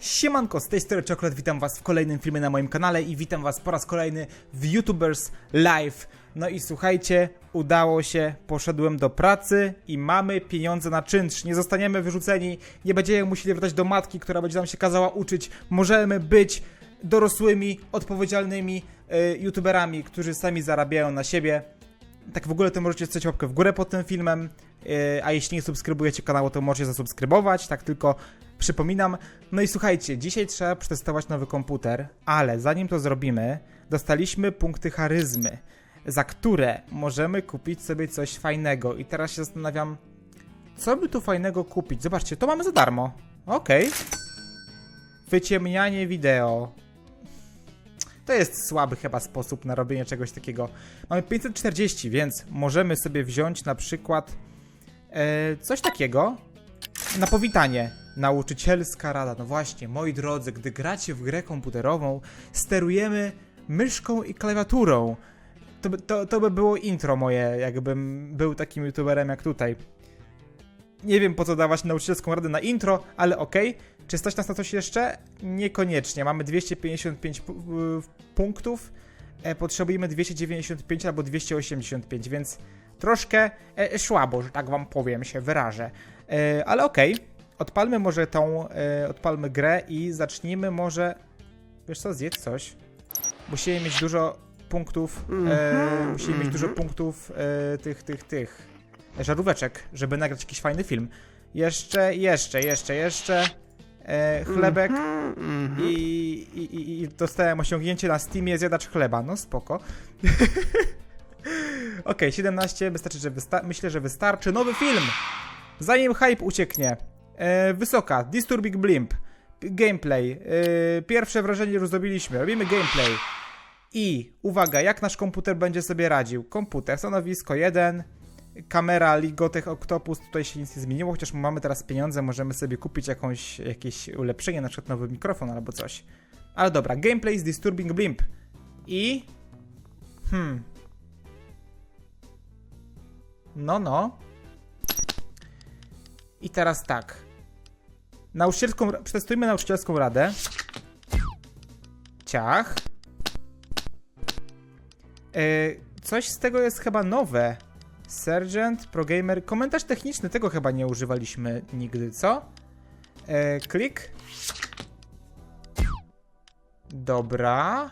Siemanko, z tej strony Chocolate, witam was w kolejnym filmie na moim kanale i witam was po raz kolejny w YouTubers Live. No i słuchajcie, udało się, poszedłem do pracy i mamy pieniądze na czynsz. Nie zostaniemy wyrzuceni, nie będziemy musieli wracać do matki, która będzie nam się kazała uczyć. Możemy być dorosłymi, odpowiedzialnymi y, YouTuberami, którzy sami zarabiają na siebie. Tak w ogóle to możecie stać łapkę w górę pod tym filmem, yy, a jeśli nie subskrybujecie kanału, to możecie zasubskrybować, tak tylko przypominam. No i słuchajcie, dzisiaj trzeba przetestować nowy komputer, ale zanim to zrobimy, dostaliśmy punkty charyzmy, za które możemy kupić sobie coś fajnego. I teraz się zastanawiam, co by tu fajnego kupić? Zobaczcie, to mamy za darmo. Okej. Wyciemnianie wideo. To jest słaby chyba sposób na robienie czegoś takiego. Mamy 540, więc możemy sobie wziąć na przykład e, coś takiego na powitanie. Nauczycielska rada. No właśnie, moi drodzy, gdy gracie w grę komputerową, sterujemy myszką i klawiaturą. To, to, to by było intro moje, jakbym był takim youtuberem jak tutaj. Nie wiem po co dawać nauczycielską radę na intro, ale okej. Czy stać nas na coś jeszcze? Niekoniecznie. Mamy 255 pu- y, punktów. E, potrzebujemy 295 albo 285, więc troszkę e, słabo, że tak wam powiem, się wyrażę. E, ale okej. Odpalmy może tą, e, odpalmy grę i zacznijmy może, wiesz co, zjedz coś. Musimy mieć dużo punktów, e, musimy mieć dużo punktów e, tych, tych, tych żaróweczek, żeby nagrać jakiś fajny film. Jeszcze, jeszcze, jeszcze, jeszcze. Chlebek i, i, i, i dostałem osiągnięcie na Steamie zjadacz chleba. No spoko. Okej, 17, wystarczy, że wysta- myślę, że wystarczy. Nowy film! Zanim hype ucieknie. E, wysoka, Disturbing Blimp. Gameplay. E, pierwsze wrażenie już zrobiliśmy. Robimy gameplay. I uwaga, jak nasz komputer będzie sobie radził? Komputer, stanowisko 1, kamera Ligotech Octopus, tutaj się nic nie zmieniło, chociaż mamy teraz pieniądze, możemy sobie kupić jakąś, jakieś ulepszenie, na przykład nowy mikrofon albo coś. Ale dobra, gameplay z Disturbing Blimp. I... Hmm... No, no. I teraz tak. Nauczycielską, przetestujmy nauczycielską radę. Ciach. E, coś z tego jest chyba nowe. Sergeant, ProGamer. Komentarz techniczny, tego chyba nie używaliśmy nigdy, co? E, klik. Dobra.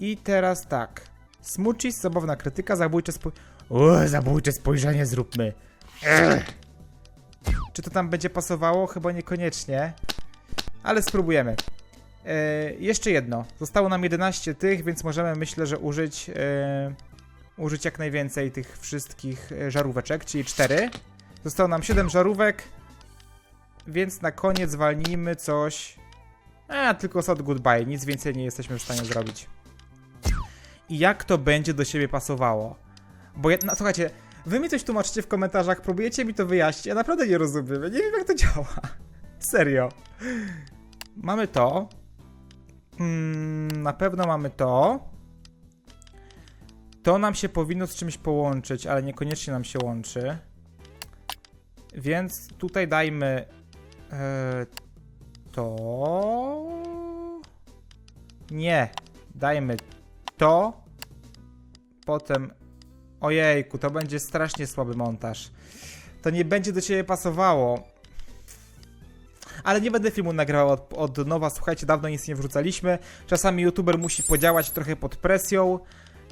I teraz tak. Smuchis, zabawna krytyka, zabójcze spoj... O, zabójcze spojrzenie zróbmy. Czy to tam będzie pasowało? Chyba niekoniecznie. Ale spróbujemy. E, jeszcze jedno. Zostało nam 11 tych, więc możemy myślę, że użyć e, użyć jak najwięcej tych wszystkich e, żaróweczek, czyli 4. Zostało nam 7 żarówek, więc na koniec zwalnijmy coś. A, tylko sad goodbye, nic więcej nie jesteśmy w stanie zrobić. I jak to będzie do siebie pasowało? Bo ja, no, słuchajcie, wy mi coś tłumaczycie w komentarzach, próbujecie mi to wyjaśnić, ja naprawdę nie rozumiem, nie wiem jak to działa. Serio. Mamy to. Mm, na pewno mamy to. To nam się powinno z czymś połączyć, ale niekoniecznie nam się łączy. Więc tutaj dajmy e, to. Nie. Dajmy to. Potem. Ojejku, to będzie strasznie słaby montaż. To nie będzie do ciebie pasowało. Ale nie będę filmu nagrywał od, od nowa, słuchajcie, dawno nic nie wrzucaliśmy. Czasami youtuber musi podziałać trochę pod presją.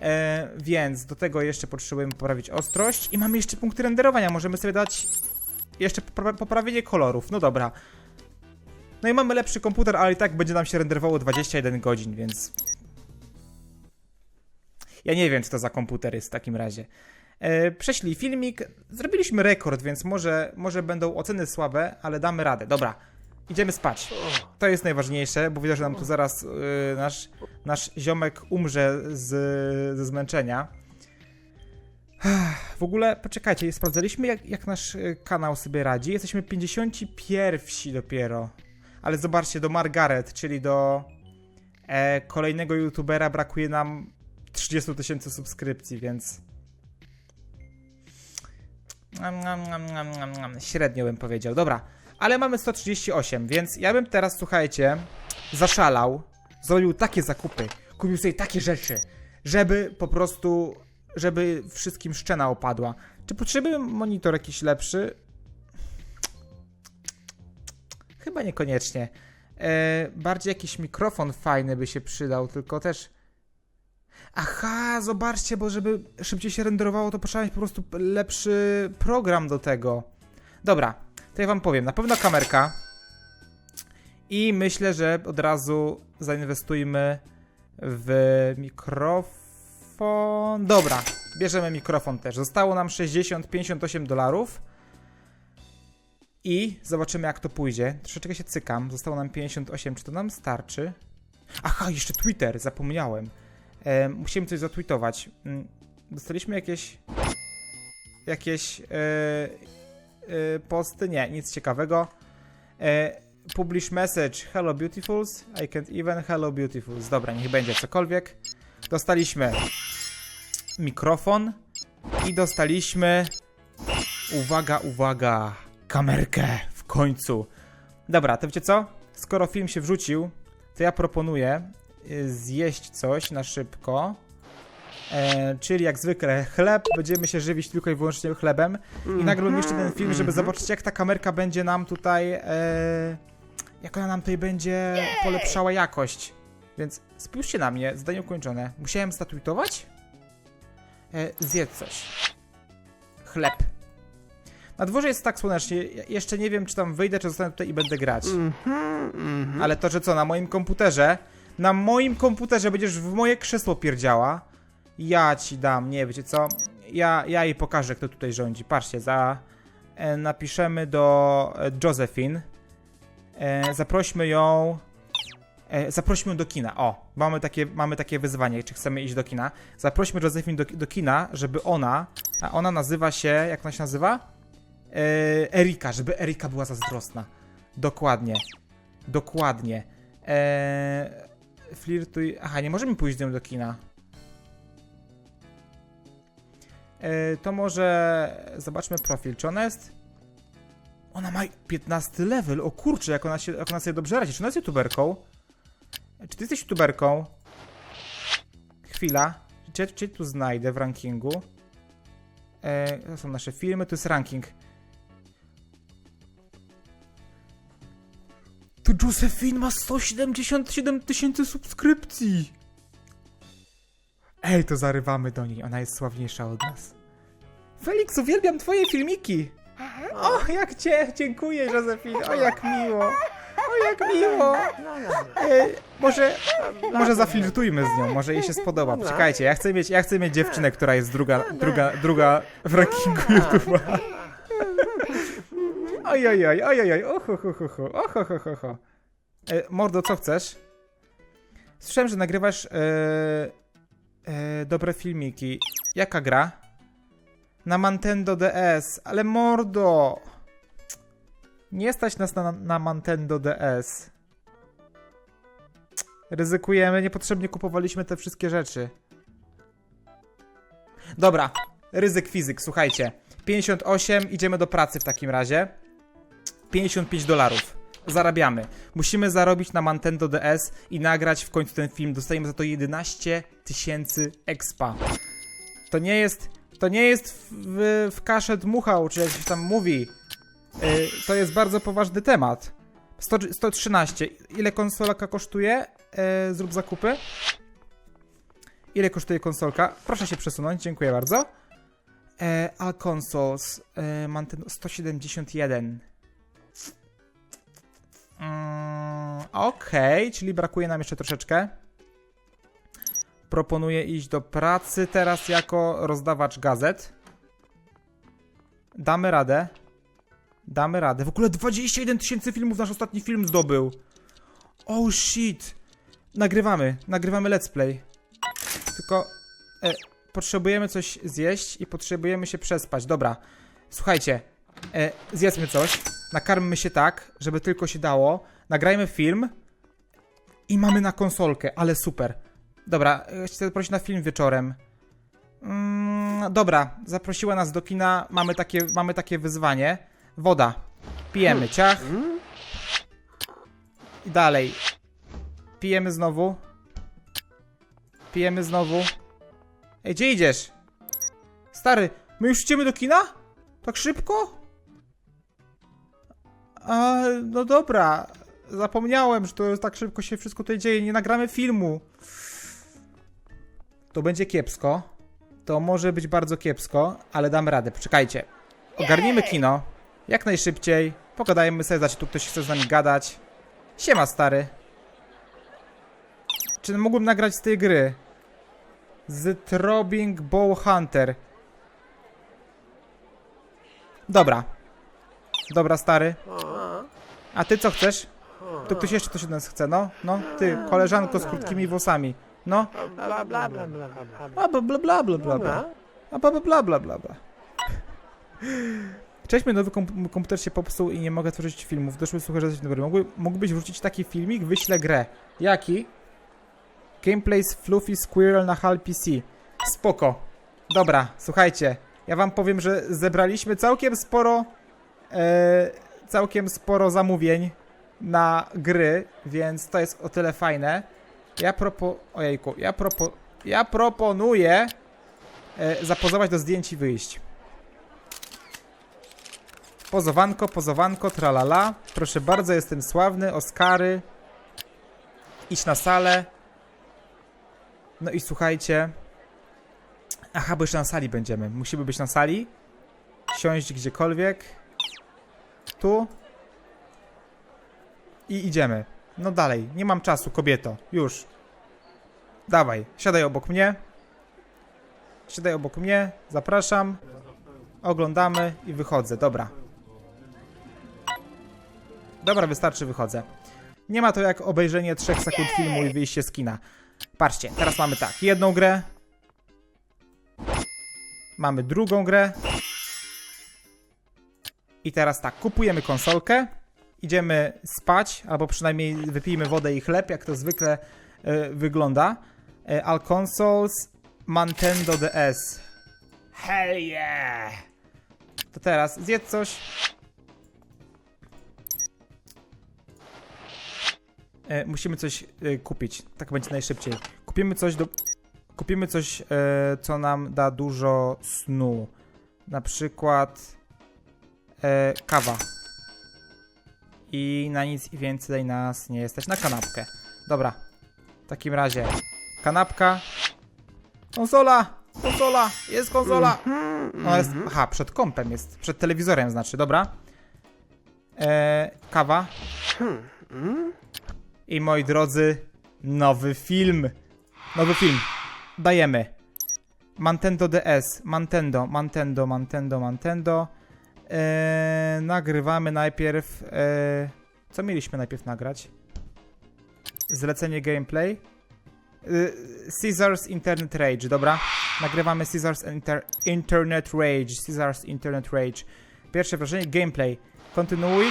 E, więc do tego jeszcze potrzebujemy poprawić ostrość. I mamy jeszcze punkty renderowania. Możemy sobie dać jeszcze popra poprawienie kolorów. No dobra. No i mamy lepszy komputer, ale i tak będzie nam się renderowało 21 godzin, więc. Ja nie wiem, co to za komputer jest w takim razie. E, prześlij filmik. Zrobiliśmy rekord, więc może, może będą oceny słabe, ale damy radę. Dobra, idziemy spać. To jest najważniejsze, bo widzę, że nam tu zaraz e, nasz, nasz ziomek umrze z, ze zmęczenia. W ogóle, poczekajcie, sprawdzaliśmy jak, jak nasz e, kanał sobie radzi. Jesteśmy 51 dopiero. Ale zobaczcie, do Margaret, czyli do e, kolejnego youtubera brakuje nam 30 tysięcy subskrypcji, więc. Średnio bym powiedział. Dobra, ale mamy 138, więc ja bym teraz, słuchajcie, zaszalał, zrobił takie zakupy, kupił sobie takie rzeczy, żeby po prostu, żeby wszystkim szczena opadła. Czy potrzebujemy monitor jakiś lepszy? Chyba niekoniecznie. E, bardziej jakiś mikrofon fajny by się przydał, tylko też. Aha, zobaczcie, bo żeby szybciej się renderowało, to potrzeba mieć po prostu lepszy program do tego. Dobra, to ja wam powiem. Na pewno kamerka. I myślę, że od razu zainwestujmy w mikrofon. Dobra, bierzemy mikrofon też. Zostało nam 60-58 dolarów. I zobaczymy, jak to pójdzie. Troszeczkę się cykam. Zostało nam 58. Czy to nam starczy? Aha, jeszcze Twitter, zapomniałem. E, musimy coś zatweetować. Mm, Dostaliśmy jakieś. Jakieś. E, e, posty? Nie, nic ciekawego. E, publish message. Hello beautifuls. I can't even. Hello beautifuls. Dobra, niech będzie cokolwiek. Dostaliśmy mikrofon i dostaliśmy. Uwaga, uwaga. Kamerkę w końcu. Dobra, to wiecie co? Skoro film się wrzucił, to ja proponuję zjeść coś na szybko. E, czyli jak zwykle chleb, będziemy się żywić tylko i wyłącznie chlebem. I nagrałem jeszcze ten film, żeby zobaczyć jak ta kamerka będzie nam tutaj, e, jak ona nam tutaj będzie polepszała jakość. Więc spójrzcie na mnie, zadanie ukończone. Musiałem statuitować? E, zjedz coś. Chleb. Na dworze jest tak słonecznie, jeszcze nie wiem czy tam wyjdę, czy zostanę tutaj i będę grać. Ale to, że co, na moim komputerze, na moim komputerze będziesz w moje krzesło pierdziała, ja ci dam, nie wiecie co, ja, ja jej pokażę, kto tutaj rządzi. Patrzcie, za, e, napiszemy do e, Josephine, e, zaprośmy ją, e, zaprośmy ją do kina, o, mamy takie, mamy takie wyzwanie, czy chcemy iść do kina. Zaprośmy Josephine do, do kina, żeby ona, a ona nazywa się, jak ona się nazywa? E, Erika, żeby Erika była zazdrosna. Dokładnie. Dokładnie. Eee, flirtuj. Aha, nie możemy pójść z nią do kina. Eee, to może zobaczmy profil. Czy ona jest. Ona ma 15 level. O kurczę, jak ona, się, jak ona sobie dobrze radzi. Czy ona jest youtuberką? Czy ty jesteś youtuberką? Chwila. Czy, czy tu znajdę w rankingu? Eee, to są nasze filmy, to jest ranking. Josephine ma 177 tysięcy subskrypcji! Ej, to zarywamy do niej, ona jest sławniejsza od nas. Felix, uwielbiam twoje filmiki! O, jak cię, dziękuję, Josephine, o jak miło! O, jak miło! Ej, może, może zaflirtujmy z nią, może jej się spodoba. Czekajcie, ja chcę mieć, ja chcę mieć dziewczynę, która jest druga, druga, druga w rankingu YouTube'a. Oj, oj, oj, oj, oj, oj, oho, ho, ho, ho, oho, ho, ho, ho. E, mordo, co chcesz? Słyszałem, że nagrywasz e, e, dobre filmiki. Jaka gra? Na Nintendo DS, ale mordo! Nie stać nas na, na Nintendo DS. Ryzykujemy, niepotrzebnie kupowaliśmy te wszystkie rzeczy. Dobra, ryzyk fizyk, słuchajcie. 58, idziemy do pracy w takim razie. 55 dolarów. Zarabiamy. Musimy zarobić na Nintendo DS i nagrać w końcu ten film. Dostajemy za to 11 tysięcy expa. To nie jest. To nie jest w, w, kaszę dmuchał, czy jak się tam mówi. Y, to jest bardzo poważny temat. 100, 113. Ile konsolka kosztuje? Y, zrób zakupy. Ile kosztuje konsolka? Proszę się przesunąć, dziękuję bardzo. E, All Consoles. E, mam ten 171. Mm, Okej, czyli brakuje nam jeszcze troszeczkę. Proponuję iść do pracy teraz jako rozdawacz gazet. Damy radę. Damy radę. W ogóle 21 tysięcy filmów nasz ostatni film zdobył. Oh shit. Nagrywamy, nagrywamy let's play. Tylko e, potrzebujemy coś zjeść i potrzebujemy się przespać. Dobra, słuchajcie, e, zjedzmy coś, nakarmmy się tak, żeby tylko się dało, nagrajmy film i mamy na konsolkę, ale super. Dobra, e, chcę prosić na film wieczorem. Mm, dobra, zaprosiła nas do kina. Mamy takie, mamy takie wyzwanie. Woda. Pijemy, ciach. I dalej. Pijemy znowu. Pijemy znowu. Ej, gdzie idziesz? Stary, my już idziemy do kina? Tak szybko? A, no dobra. Zapomniałem, że to tak szybko się wszystko tutaj dzieje. Nie nagramy filmu. To będzie kiepsko. To może być bardzo kiepsko, ale dam radę. Poczekajcie. Ogarnijmy kino. Jak najszybciej. Pogadajmy sobie, znaczy tu ktoś chce z nami gadać. Siema, stary. Czy mógłbym nagrać z tej gry? Z Throbbing Bow Hunter. Dobra. Dobra, stary. A ty co chcesz? To ktoś jeszcze coś od nas chce, no? No, ty, koleżanko z krótkimi włosami. No. Bla bla bla bla bla. A bla bla bla bla bla bla. A bla bla bla bla bla bla. Cześć, mój nowy komp- komputer się popsuł i nie mogę tworzyć filmów. Doszły słuchaj, że coś dobry. Mógłby, mógłbyś wrzucić taki filmik? Wyślę grę. Jaki? Gameplay z Fluffy Squirrel na HAL PC. Spoko. Dobra, słuchajcie. Ja wam powiem, że zebraliśmy całkiem sporo e, całkiem sporo zamówień na gry, więc to jest o tyle fajne. Ja propo... Ojejku, ja propo... Ja proponuję e, zapozować do zdjęć i wyjść. Pozowanko, pozowanko, tralala. Proszę bardzo, jestem sławny, Oscary. Idź na salę. No i słuchajcie. Aha, bo na sali będziemy. Musimy być na sali. Siąść gdziekolwiek. Tu. I idziemy. No dalej, nie mam czasu, kobieto. Już. Dawaj, siadaj obok mnie. Siadaj obok mnie, zapraszam. Oglądamy i wychodzę, dobra. Dobra, wystarczy, wychodzę. Nie ma to jak obejrzenie 3 sekund filmu i wyjście z kina. Patrzcie, teraz mamy tak, jedną grę. Mamy drugą grę. I teraz tak, kupujemy konsolkę, idziemy spać, albo przynajmniej wypijmy wodę i chleb, jak to zwykle e, wygląda. All consoles, Nintendo DS. Hell yeah! To teraz zjedz coś. E, musimy coś e, kupić, tak będzie najszybciej. Kupimy coś do... Kupimy coś, e, co nam da dużo snu. Na przykład e, kawa. I na nic więcej nas nie jesteś. Na kanapkę. Dobra. W takim razie. Kanapka. Konsola! Konsola! Jest konsola! Ona jest. Aha, przed kompem jest. Przed telewizorem znaczy, dobra. E, kawa. I moi drodzy, nowy film. Nowy film. Dajemy. Mantendo DS. Mantendo, Mantendo, Mantendo, Mantendo. Eee, nagrywamy najpierw. E, co mieliśmy najpierw nagrać? Zlecenie gameplay. E, Caesar's Internet Rage, dobra. Nagrywamy Caesar's Inter Internet Rage. Caesar's Internet Rage. Pierwsze wrażenie, gameplay. Kontynuuj.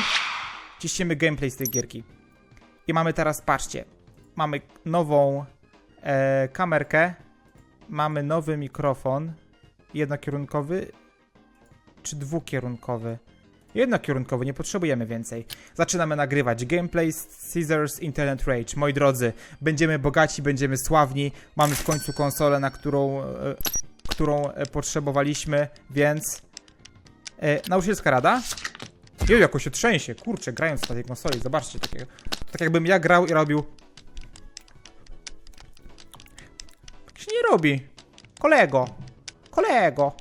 Ciśniemy gameplay z tej gierki. I mamy teraz, patrzcie. Mamy nową e, kamerkę. Mamy nowy mikrofon. Jednokierunkowy czy dwukierunkowy? Jednokierunkowy, nie potrzebujemy więcej. Zaczynamy nagrywać gameplay Caesar's Internet Rage. Moi drodzy, będziemy bogaci, będziemy sławni. Mamy w końcu konsolę, na którą, e, którą e, potrzebowaliśmy, więc... E, nauczycielska rada? Jeju, jako się trzęsie, kurczę, grając na tej konsoli, zobaczcie, takie, tak jakbym ja grał i robił... Tak się nie robi. Kolego, kolego.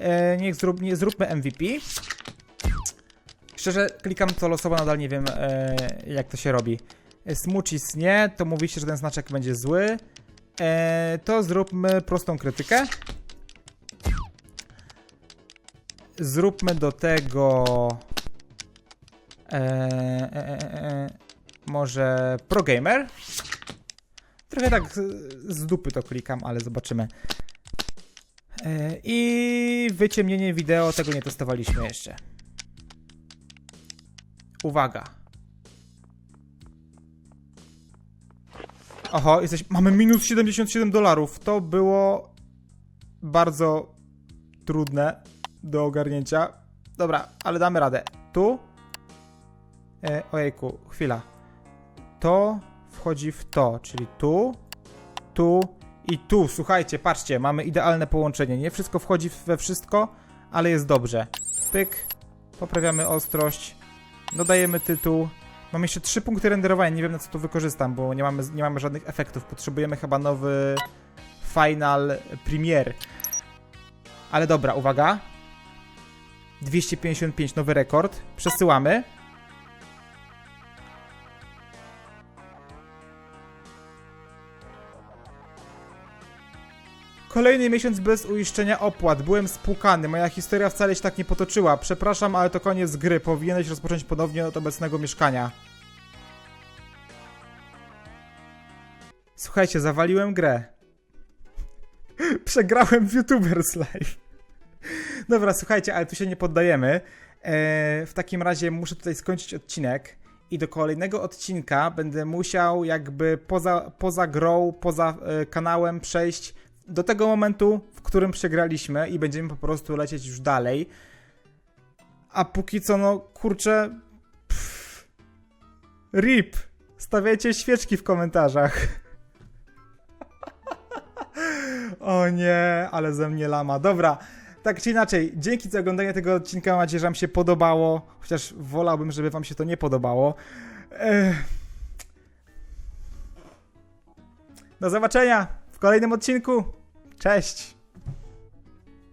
E, niech zrób, nie, zróbmy MVP. Szczerze, klikam to losowo, nadal nie wiem e, jak to się robi. E, Smucis nie, to mówi się, że ten znaczek będzie zły. E, to zróbmy prostą krytykę. Zróbmy do tego... E, e, e, e, może ProGamer? Trochę tak z dupy to klikam, ale zobaczymy. E, I wyciemnienie wideo, tego nie testowaliśmy jeszcze. Uwaga. Oho, jesteś, mamy minus 77 dolarów. To było bardzo trudne do ogarnięcia. Dobra, ale damy radę. Tu. E, ojejku, chwila. To wchodzi w to, czyli tu, tu i tu. Słuchajcie, patrzcie, mamy idealne połączenie. Nie wszystko wchodzi we wszystko, ale jest dobrze. Pyk, poprawiamy ostrość, dodajemy tytuł. Mam jeszcze trzy punkty renderowania, nie wiem na co to wykorzystam, bo nie mamy, nie mamy żadnych efektów. Potrzebujemy chyba nowy Final Premiere. Ale dobra, uwaga. 255, nowy rekord. Przesyłamy. Kolejny miesiąc bez uiszczenia opłat. Byłem spłukany. Moja historia wcale się tak nie potoczyła. Przepraszam, ale to koniec gry. Powinieneś rozpocząć ponownie od obecnego mieszkania. Słuchajcie, zawaliłem grę. Przegrałem w YouTubers Live. Dobra, słuchajcie, ale tu się nie poddajemy. Eee, w takim razie muszę tutaj skończyć odcinek i do kolejnego odcinka będę musiał jakby poza, poza grą, poza e, kanałem przejść do tego momentu, w którym przegraliśmy i będziemy po prostu lecieć już dalej. A póki co, no kurczę. Pff, RIP. Stawiajcie świeczki w komentarzach. O nie, ale ze mnie lama. Dobra, tak czy inaczej, dzięki za oglądanie tego odcinka. Mam nadzieję, że Wam się podobało. Chociaż wolałbym, żeby Wam się to nie podobało. Ech. Do zobaczenia w kolejnym odcinku. Cześć!